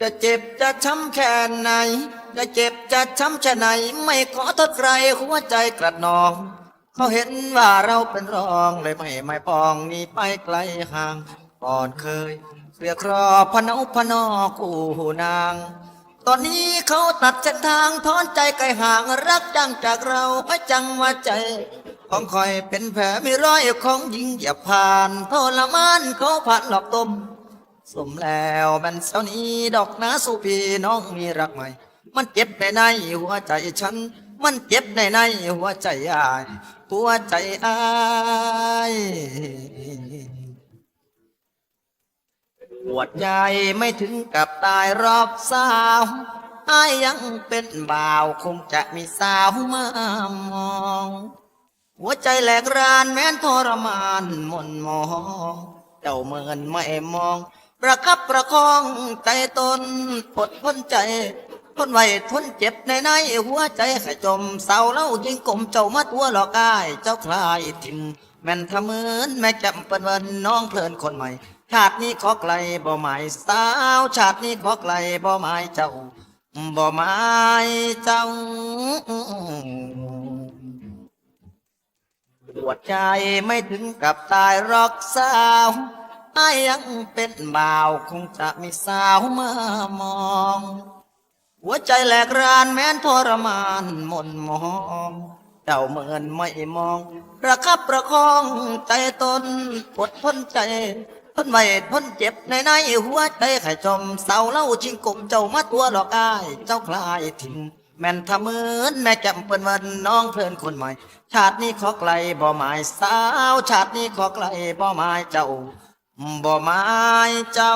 จะเจ็บจะช้ำแค่ไหน จะเจ็บจะช้ำชะไหน ไม่ขอโทษใครหัวใจกระนอง เขาเห็นว่าเราเป็นรองเลยไม่ไม่ปองหนี่ไปไกลห่างก่อนเคยเรียกรอพนอพนอคู่นาง ตอนนี้เขาตัดเส้นทางทอนใจไกลห่างรักจังจากเราให้จังว่าใจ ของคอยเป็นแผลมีรอยของยิงอย่าผ่านทรมานเขาผ่านหลอกต้ม สมแล้วมันเสานี้ดอกนาสุพีน้องมีรักใหม่ มันเจ็บในในหัวใจฉัน มันเจ็บในในหัวใจอาย หัวใจอายปวดใจไม่ถึงกับตายรอบสาวอายยังเป็นบ่าวคงจะมีสาวมามอง หัวใจแหลกรานแม้นทรมานมนมอง เจ้าเมินไม่มอง ประคับประคองใจตนอดพ้นใจทนไว้ทนเจ็บในในหัวใจขจมเศร้าเล่ายิงกลมเจ้ามาตัวหลอกกายเจ้าคลายทิมแม่นทะเมินแม่จำเป็นวันน้องเพลินคนใหม่ ชาตินี้ขอไกลบ่หมายสาวชาตินี้ขอไกลบ่หมายเจ้าบ่หมายเจ้าปวดใจไม่ถึงกับตายรอกสาว ไอ้ยังเป็นบ่าวคงจะมีสาวมามอง หัวใจแหลกรานแม้นทรมานหมนมองเจ้าเมินไม่มอง ประคับประคองใจตนอดพ้นใจทนไว้นเจ็บในในหัวใจไข่จมเศร้าเล่าชิงกลมเจ้ามาตัวหลอกอายเจ้าคลายทิ้งแม่นทะเมินแม่จำเป็นวันน้องเพลินคนใหม่ ชาตินี้ขอไกลบ่หมายสาว ชาตินี้ขอไกลบ่หมายเจ้า บ่ไมาเจ้า